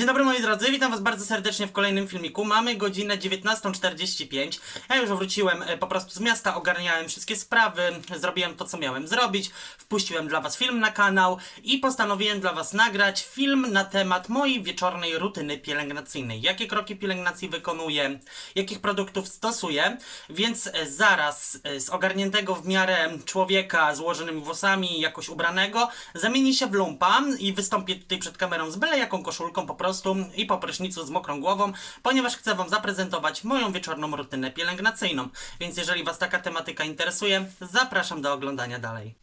Dzień dobry moi drodzy, witam was bardzo serdecznie w kolejnym filmiku. Mamy godzinę 19.45. Ja już wróciłem e, po prostu z miasta, ogarniałem wszystkie sprawy, zrobiłem to co miałem zrobić, wpuściłem dla was film na kanał i postanowiłem dla was nagrać film na temat mojej wieczornej rutyny pielęgnacyjnej. Jakie kroki pielęgnacji wykonuję, jakich produktów stosuję, więc e, zaraz e, z ogarniętego w miarę człowieka z ułożonymi włosami, jakoś ubranego, zamieni się w lumpa i wystąpię tutaj przed kamerą z byle jaką koszulką po prostu i po prysznicu z mokrą głową, ponieważ chcę wam zaprezentować moją wieczorną rutynę pielęgnacyjną. Więc jeżeli was taka tematyka interesuje, zapraszam do oglądania dalej.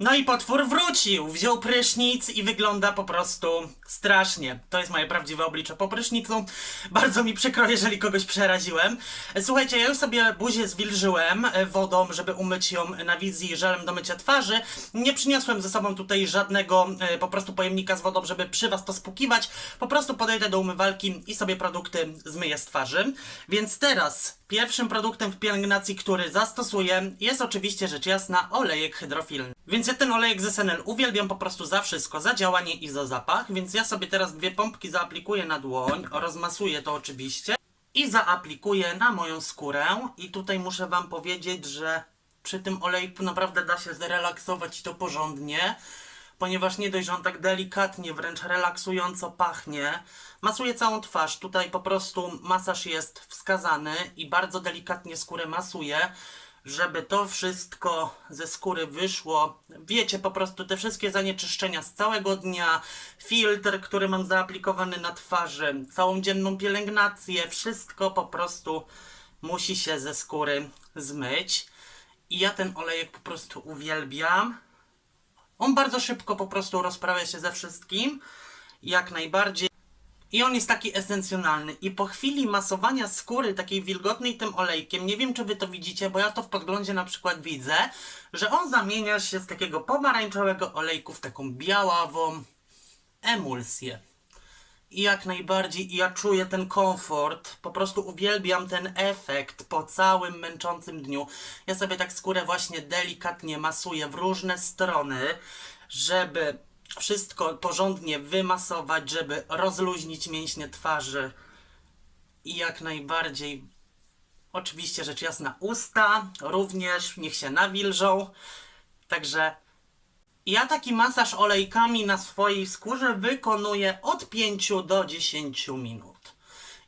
No i potwór wrócił, wziął prysznic i wygląda po prostu strasznie. To jest moje prawdziwe oblicze po prysznicu. Bardzo mi przykro, jeżeli kogoś przeraziłem. Słuchajcie, ja już sobie buzię zwilżyłem e, wodą, żeby umyć ją na wizji żelem do mycia twarzy. Nie przyniosłem ze sobą tutaj żadnego e, po prostu pojemnika z wodą, żeby przy was to spłukiwać. Po prostu podejdę do umywalki i sobie produkty zmyję z twarzy. Więc teraz pierwszym produktem w pielęgnacji, który zastosuję jest oczywiście rzecz jasna olejek hydrofilny. Więc ja ten olejek z SNL uwielbiam po prostu za wszystko, za działanie i za zapach, więc ja sobie teraz dwie pompki zaaplikuję na dłoń, rozmasuję to oczywiście i zaaplikuję na moją skórę. I tutaj muszę wam powiedzieć, że przy tym olejku naprawdę da się zrelaksować i to porządnie, ponieważ nie dość, że on tak delikatnie, wręcz relaksująco pachnie, masuje całą twarz, tutaj po prostu masaż jest wskazany i bardzo delikatnie skórę masuje, żeby to wszystko ze skóry wyszło. Wiecie, po prostu te wszystkie zanieczyszczenia z całego dnia, filtr, który mam zaaplikowany na twarzy, całą dzienną pielęgnację, wszystko po prostu musi się ze skóry zmyć. I ja ten olejek po prostu uwielbiam. On bardzo szybko po prostu rozprawia się ze wszystkim, jak najbardziej. I on jest taki esencjonalny. I po chwili masowania skóry takiej wilgotnej tym olejkiem, nie wiem czy wy to widzicie, bo ja to w podglądzie na przykład widzę, że on zamienia się z takiego pomarańczowego olejku w taką białawą emulsję. I jak najbardziej i ja czuję ten komfort. Po prostu uwielbiam ten efekt po całym męczącym dniu. Ja sobie tak skórę właśnie delikatnie masuję w różne strony, żeby wszystko porządnie wymasować, żeby rozluźnić mięśnie twarzy. I jak najbardziej Oczywiście rzecz jasna usta również niech się nawilżą. Także ja taki masaż olejkami na swojej skórze wykonuję od 5 do 10 minut.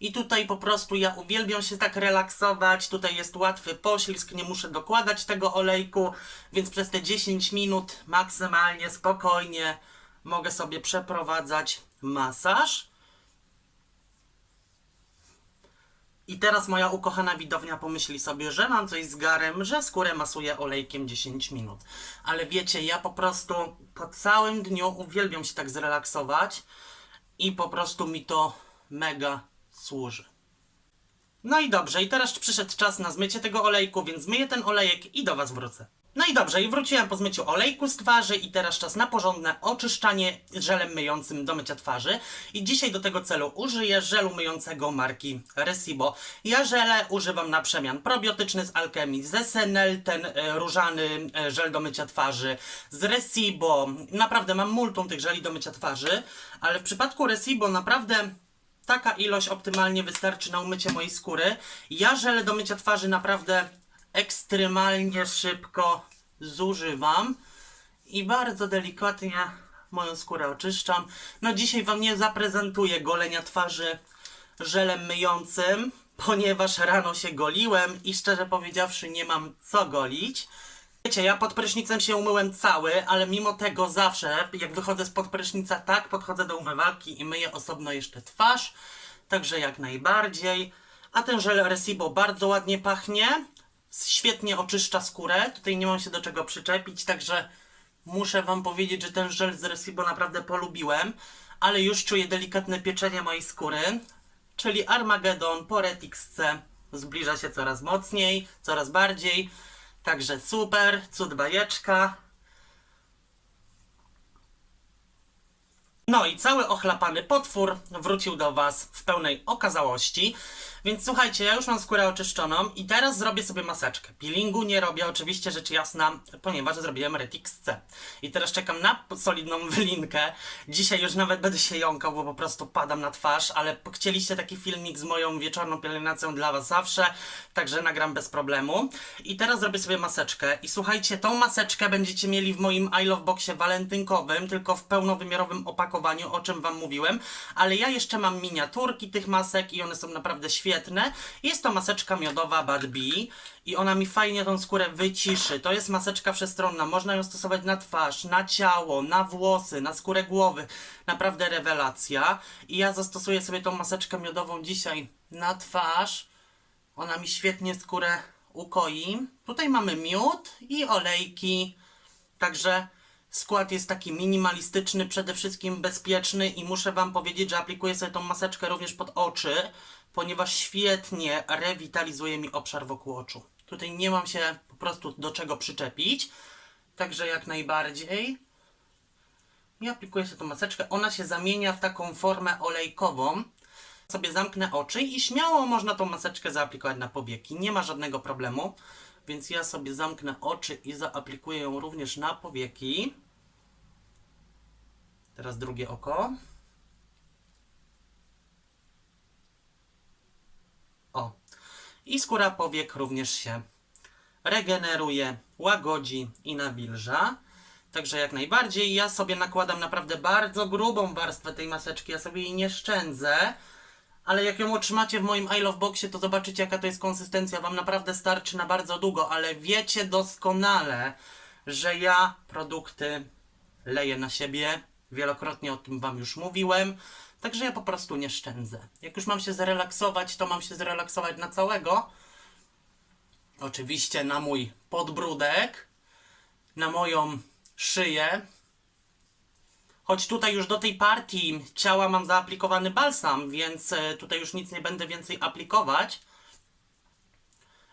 I tutaj po prostu ja uwielbiam się tak relaksować. Tutaj jest łatwy poślizg, nie muszę dokładać tego olejku, więc przez te 10 minut maksymalnie spokojnie mogę sobie przeprowadzać masaż. I teraz moja ukochana widownia pomyśli sobie, że mam coś z garem, że skórę masuję olejkiem 10 minut. Ale wiecie, ja po prostu po całym dniu uwielbiam się tak zrelaksować i po prostu mi to mega służy. No i dobrze, i teraz przyszedł czas na zmycie tego olejku, więc zmyję ten olejek i do Was wrócę. No i dobrze, i wróciłem po zmyciu olejku z twarzy i teraz czas na porządne oczyszczanie żelem myjącym do mycia twarzy. I dzisiaj do tego celu użyję żelu myjącego marki Resibo. Ja żele używam na przemian probiotyczny z Alchemii, z SNL, ten e, różany e, żel do mycia twarzy, z Resibo. Naprawdę mam multum tych żeli do mycia twarzy, ale w przypadku Resibo naprawdę taka ilość optymalnie wystarczy na umycie mojej skóry. Ja żele do mycia twarzy naprawdę ekstremalnie szybko zużywam i bardzo delikatnie moją skórę oczyszczam. No dzisiaj Wam nie zaprezentuję golenia twarzy żelem myjącym, ponieważ rano się goliłem i szczerze powiedziawszy nie mam co golić. Wiecie, ja pod prysznicem się umyłem cały, ale mimo tego zawsze, jak wychodzę spod prysznica, tak podchodzę do umywalki i myję osobno jeszcze twarz. Także jak najbardziej. A ten żel Resibo bardzo ładnie pachnie. Świetnie oczyszcza skórę. Tutaj nie mam się do czego przyczepić, także muszę Wam powiedzieć, że ten żel z Resibo naprawdę polubiłem. Ale już czuję delikatne pieczenie mojej skóry. Czyli Armageddon Poretix C zbliża się coraz mocniej, coraz bardziej. Także super, cud bajeczka. No i cały ochlapany potwór wrócił do Was w pełnej okazałości. Więc słuchajcie, ja już mam skórę oczyszczoną i teraz zrobię sobie maseczkę. Peelingu nie robię, oczywiście rzecz jasna, ponieważ zrobiłem Retix C. I teraz czekam na solidną wylinkę. Dzisiaj już nawet będę się jąkał, bo po prostu padam na twarz, ale chcieliście taki filmik z moją wieczorną pielęgnacją dla Was zawsze, także nagram bez problemu. I teraz zrobię sobie maseczkę. I słuchajcie, tą maseczkę będziecie mieli w moim I Love Boxie walentynkowym, tylko w pełnowymiarowym opakowaniu, o czym Wam mówiłem. Ale ja jeszcze mam miniaturki tych masek i one są naprawdę świetne. Jest to maseczka miodowa Bad Bee i ona mi fajnie tą skórę wyciszy. To jest maseczka wszestronna, można ją stosować na twarz, na ciało, na włosy, na skórę głowy. Naprawdę rewelacja. I ja zastosuję sobie tą maseczkę miodową dzisiaj na twarz. Ona mi świetnie skórę ukoi. Tutaj mamy miód i olejki. Także skład jest taki minimalistyczny, przede wszystkim bezpieczny i muszę Wam powiedzieć, że aplikuję sobie tą maseczkę również pod oczy, ponieważ świetnie rewitalizuje mi obszar wokół oczu. Tutaj nie mam się po prostu do czego przyczepić, także jak najbardziej. I aplikuję sobie tą maseczkę. Ona się zamienia w taką formę olejkową. Sobie zamknę oczy i śmiało można tą maseczkę zaaplikować na powieki. Nie ma żadnego problemu. Więc ja sobie zamknę oczy i zaaplikuję ją również na powieki. Teraz drugie oko. O. I skóra powiek również się regeneruje, łagodzi i nawilża. Także jak najbardziej. Ja sobie nakładam naprawdę bardzo grubą warstwę tej maseczki. Ja sobie jej nie szczędzę. Ale jak ją otrzymacie w moim I Love Boxie, to zobaczycie jaka to jest konsystencja. Wam naprawdę starczy na bardzo długo, ale wiecie doskonale, że ja produkty leję na siebie. Wielokrotnie o tym Wam już mówiłem. Także ja po prostu nie szczędzę. Jak już mam się zrelaksować, to mam się zrelaksować na całego. Oczywiście na mój podbródek, na moją szyję, Choć tutaj już do tej partii ciała mam zaaplikowany balsam, więc e, tutaj już nic nie będę więcej aplikować.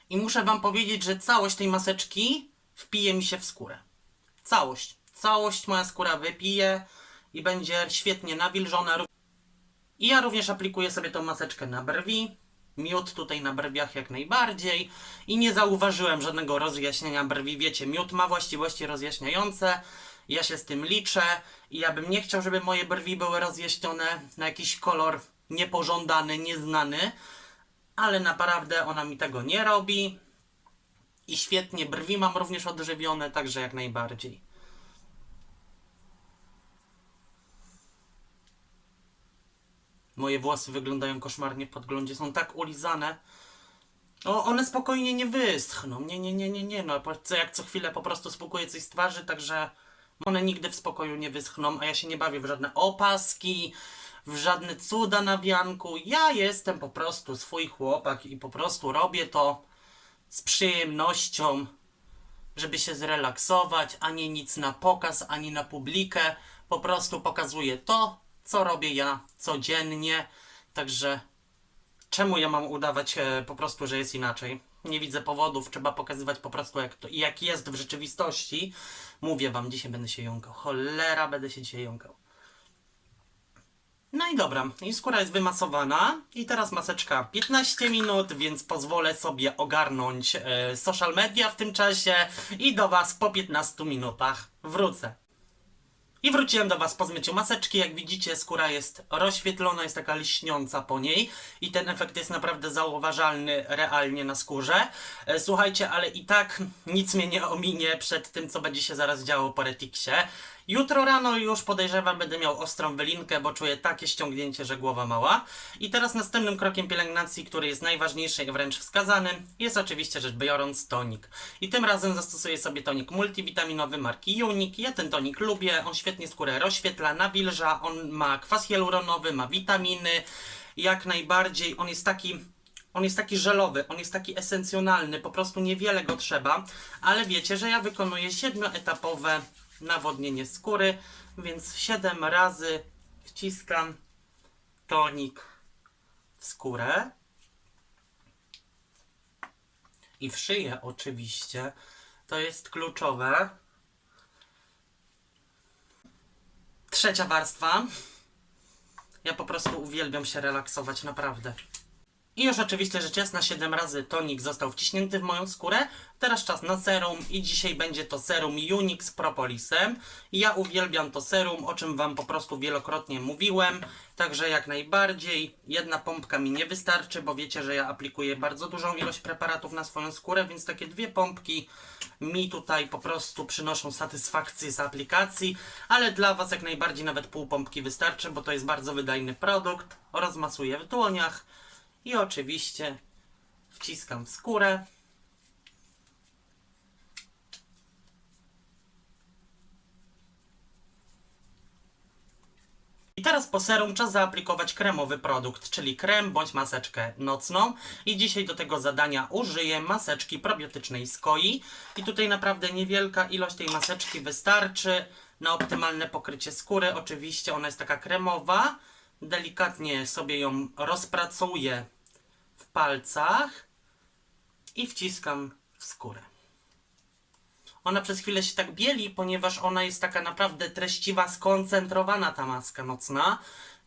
I muszę Wam powiedzieć, że całość tej maseczki wpije mi się w skórę. Całość. Całość moja skóra wypije i będzie świetnie nawilżona. I ja również aplikuję sobie tą maseczkę na brwi. Miód tutaj na brwiach jak najbardziej. I nie zauważyłem żadnego rozjaśnienia brwi. Wiecie, miód ma właściwości rozjaśniające. Ja się z tym liczę i ja bym nie chciał, żeby moje brwi były rozjaśnione na jakiś kolor niepożądany, nieznany, ale naprawdę ona mi tego nie robi. I świetnie, brwi mam również odżywione, także jak najbardziej. Moje włosy wyglądają koszmarnie w podglądzie, są tak ulizane. O, one spokojnie nie wyschną. Nie, nie, nie, nie, nie. No, co- jak co chwilę po prostu spłukuję coś z twarzy, także one nigdy w spokoju nie wyschną, a ja się nie bawię w żadne opaski, w żadne cuda na wianku. Ja jestem po prostu swój chłopak i po prostu robię to z przyjemnością, żeby się zrelaksować, a nie nic na pokaz, ani na publikę. Po prostu pokazuję to, co robię ja codziennie. Także czemu ja mam udawać e, po prostu, że jest inaczej? Nie widzę powodów, trzeba pokazywać po prostu jak, to, jak jest w rzeczywistości. Mówię wam, dzisiaj będę się jąkał. Cholera, będę się dzisiaj jąkał. No i dobra, i skóra jest wymasowana i teraz maseczka 15 minut, więc pozwolę sobie ogarnąć e, social media w tym czasie i do Was po 15 minutach wrócę. I wróciłem do Was po zmyciu maseczki. Jak widzicie, skóra jest rozświetlona, jest taka lśniąca po niej i ten efekt jest naprawdę zauważalny realnie na skórze. E, Słuchajcie, ale i tak nic mnie nie ominie przed tym, co będzie się zaraz działo po Retiksie. Jutro rano już podejrzewam, będę miał ostrą wylinkę, bo czuję takie ściągnięcie, że głowa mała. I teraz następnym krokiem pielęgnacji, który jest najważniejszy i wręcz wskazany, jest oczywiście rzecz biorąc tonik. I tym razem zastosuję sobie tonik multivitaminowy marki Unique. Ja ten tonik lubię, on świetnie skórę rozświetla, nawilża, on ma kwas hialuronowy, ma witaminy, jak najbardziej, on jest taki on jest taki żelowy, on jest taki esencjonalny, po prostu niewiele go trzeba, ale wiecie, że ja wykonuję siedmioetapowe nawodnienie skóry, więc 7 razy wciskam tonik w skórę i w szyję oczywiście. To jest kluczowe. Trzecia warstwa. Ja po prostu uwielbiam się relaksować, naprawdę. I już oczywiście rzecz jasna 7 razy tonik został wciśnięty w moją skórę. Teraz czas na serum i dzisiaj będzie to serum Unix z propolisem. Ja uwielbiam to serum, o czym wam po prostu wielokrotnie mówiłem. Także jak najbardziej jedna pompka mi nie wystarczy, bo wiecie, że ja aplikuję bardzo dużą ilość preparatów na swoją skórę, więc takie dwie pompki mi tutaj po prostu przynoszą satysfakcję z aplikacji, ale dla was jak najbardziej nawet pół pompki wystarczy, bo to jest bardzo wydajny produkt. Rozmasuję w dłoniach. I oczywiście wciskam skórę. I teraz po serum czas zaaplikować kremowy produkt, czyli krem bądź maseczkę nocną. I dzisiaj do tego zadania użyję maseczki probiotycznej z Koi. I tutaj naprawdę niewielka ilość tej maseczki wystarczy na optymalne pokrycie skóry. Oczywiście ona jest taka kremowa. Delikatnie sobie ją rozpracuję w palcach i wciskam w skórę. Ona przez chwilę się tak bieli, ponieważ ona jest taka naprawdę treściwa, skoncentrowana ta maska nocna,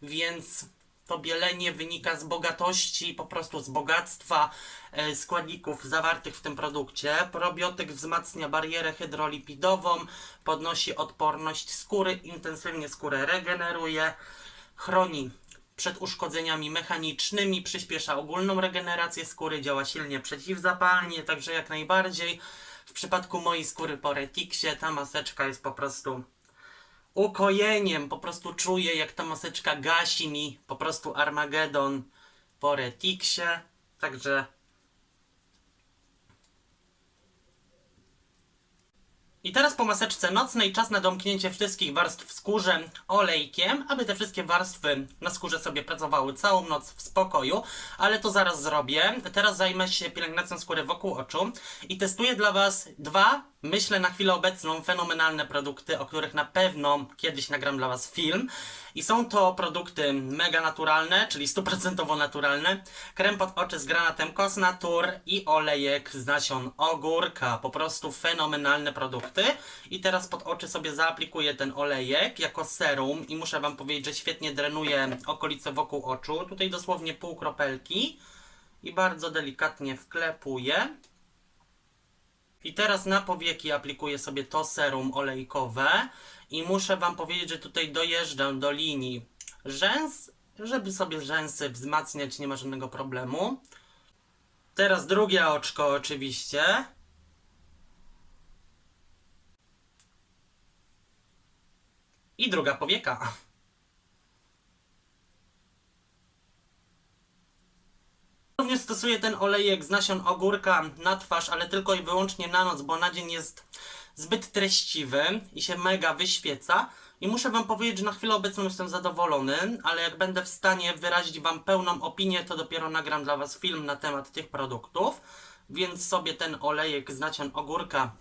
więc to bielenie wynika z bogatości, po prostu z bogactwa e, składników zawartych w tym produkcie. Probiotyk wzmacnia barierę hydrolipidową, podnosi odporność skóry, intensywnie skórę regeneruje, chroni przed uszkodzeniami mechanicznymi, przyspiesza ogólną regenerację skóry, działa silnie przeciwzapalnie, także jak najbardziej. W przypadku mojej skóry po retiksie ta maseczka jest po prostu ukojeniem. Po prostu czuję, jak ta maseczka gasi mi po prostu Armagedon po retiksie. Także I teraz po maseczce nocnej czas na domknięcie wszystkich warstw w skórze olejkiem, aby te wszystkie warstwy na skórze sobie pracowały całą noc w spokoju, ale to zaraz zrobię. Teraz zajmę się pielęgnacją skóry wokół oczu i testuję dla Was dwa, myślę na chwilę obecną, fenomenalne produkty, o których na pewno kiedyś nagram dla Was film. I są to produkty mega naturalne, czyli 100% naturalne. Krem pod oczy z granatem Cosnatur i olejek z nasion ogórka. Po prostu fenomenalne produkty. I teraz pod oczy sobie zaaplikuję ten olejek jako serum i muszę Wam powiedzieć, że świetnie drenuje okolice wokół oczu. Tutaj dosłownie pół kropelki i bardzo delikatnie wklepuję. I teraz na powieki aplikuję sobie to serum olejkowe i muszę Wam powiedzieć, że tutaj dojeżdżam do linii rzęs, żeby sobie rzęsy wzmacniać, nie ma żadnego problemu. Teraz drugie oczko oczywiście. I druga powieka. Również stosuję ten olejek z nasion ogórka na twarz, ale tylko i wyłącznie na noc, bo na dzień jest zbyt treściwy i się mega wyświeca. I muszę Wam powiedzieć, że na chwilę obecną jestem zadowolony, ale jak będę w stanie wyrazić Wam pełną opinię, to dopiero nagram dla Was film na temat tych produktów. Więc sobie ten olejek z nasion ogórka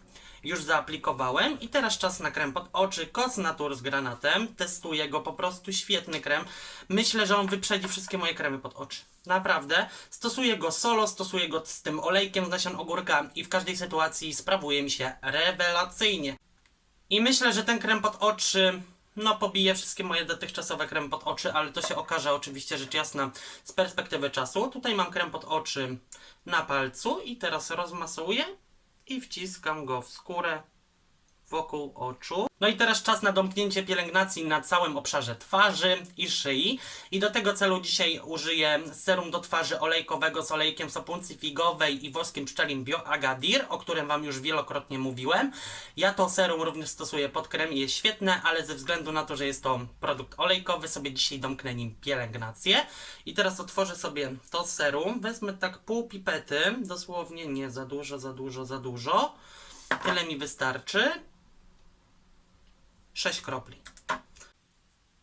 już zaaplikowałem i teraz czas na krem pod oczy Cosnatur z granatem. Testuję go, po prostu świetny krem. Myślę, że on wyprzedzi wszystkie moje kremy pod oczy. Naprawdę. Stosuję go solo, stosuję go z tym olejkiem z nasion ogórka i w każdej sytuacji sprawuje mi się rewelacyjnie. I myślę, że ten krem pod oczy no pobije wszystkie moje dotychczasowe kremy pod oczy, ale to się okaże oczywiście rzecz jasna z perspektywy czasu. Tutaj mam krem pod oczy na palcu i teraz rozmasuję i wciskam go w skórę wokół oczu. No i teraz czas na domknięcie pielęgnacji na całym obszarze twarzy i szyi. I do tego celu dzisiaj użyję serum do twarzy olejkowego z olejkiem sopuncji figowej i woskiem pszczelim BioAgadir, o którym Wam już wielokrotnie mówiłem. Ja to serum również stosuję pod krem i jest świetne, ale ze względu na to, że jest to produkt olejkowy, sobie dzisiaj domknę nim pielęgnację. I teraz otworzę sobie to serum. Wezmę tak pół pipety, dosłownie nie za dużo, za dużo, za dużo. Tyle mi wystarczy. 6 kropli.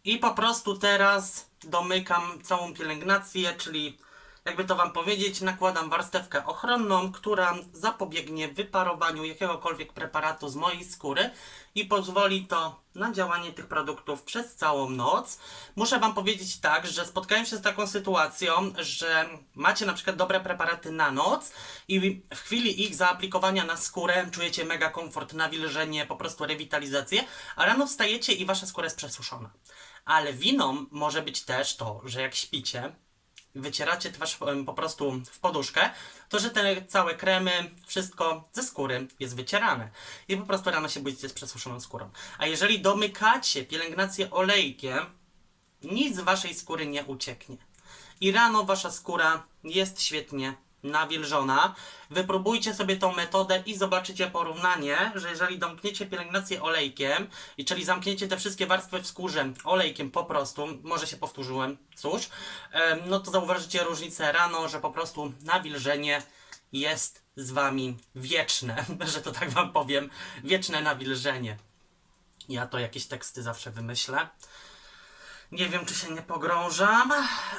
I po prostu teraz domykam całą pielęgnację, czyli jakby to wam powiedzieć, nakładam warstewkę ochronną, która zapobiegnie wyparowaniu jakiegokolwiek preparatu z mojej skóry i pozwoli to na działanie tych produktów przez całą noc. Muszę wam powiedzieć tak, że spotkałem się z taką sytuacją, że macie na przykład dobre preparaty na noc i w chwili ich zaaplikowania na skórę czujecie mega komfort, nawilżenie, po prostu rewitalizację, a rano wstajecie i wasza skóra jest przesuszona. Ale winą może być też to, że jak śpicie, wycieracie twarz po prostu w poduszkę, to że te całe kremy, wszystko ze skóry jest wycierane. I po prostu rano się budzicie z przesuszoną skórą. A jeżeli domykacie pielęgnację olejkiem, nic z waszej skóry nie ucieknie. I rano wasza skóra jest świetnie nawilżona. Wypróbujcie sobie tą metodę i zobaczycie porównanie, że jeżeli domkniecie pielęgnację olejkiem, i czyli zamkniecie te wszystkie warstwy w skórze olejkiem po prostu, może się powtórzyłem, cóż, no to zauważycie różnicę rano, że po prostu nawilżenie jest z wami wieczne, że to tak wam powiem, wieczne nawilżenie. Ja to jakieś teksty zawsze wymyślę. Nie wiem, czy się nie pogrążam,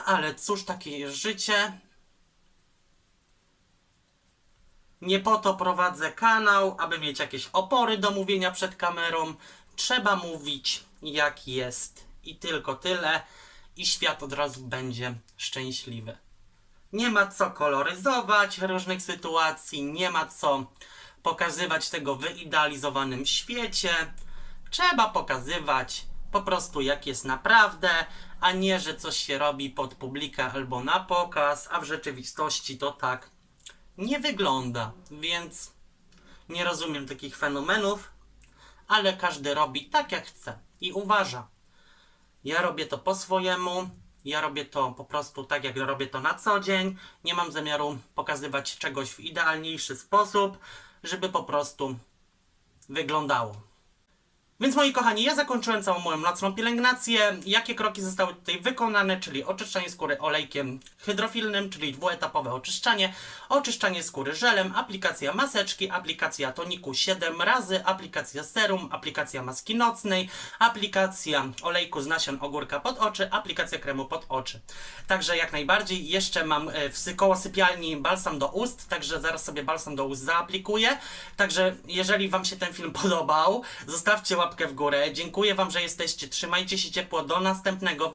ale cóż, takie jest życie. Nie po to prowadzę kanał, aby mieć jakieś opory do mówienia przed kamerą. Trzeba mówić jak jest. I tylko tyle. I świat od razu będzie szczęśliwy. Nie ma co koloryzować różnych sytuacji, nie ma co pokazywać tego wyidealizowanym świecie. Trzeba pokazywać po prostu jak jest naprawdę, a nie, że coś się robi pod publikę albo na pokaz, a w rzeczywistości to tak nie wygląda, więc nie rozumiem takich fenomenów, ale każdy robi tak jak chce i uważa. Ja robię to po swojemu, ja robię to po prostu tak jak robię to na co dzień. Nie mam zamiaru pokazywać czegoś w idealniejszy sposób, żeby po prostu wyglądało. Więc moi kochani, ja zakończyłem całą moją nocną pielęgnację. Jakie kroki zostały tutaj wykonane, czyli oczyszczanie skóry olejkiem hydrofilnym, czyli dwuetapowe oczyszczanie, oczyszczanie skóry żelem, aplikacja maseczki, aplikacja toniku 7 razy, aplikacja serum, aplikacja maski nocnej, aplikacja olejku z nasion ogórka pod oczy, aplikacja kremu pod oczy. Także jak najbardziej jeszcze mam e, w koło sypialni balsam do ust, także zaraz sobie balsam do ust zaaplikuję. Także jeżeli wam się ten film podobał, zostawcie łapkę w górę. Dziękuję wam, że jesteście. Trzymajcie się ciepło. Do następnego.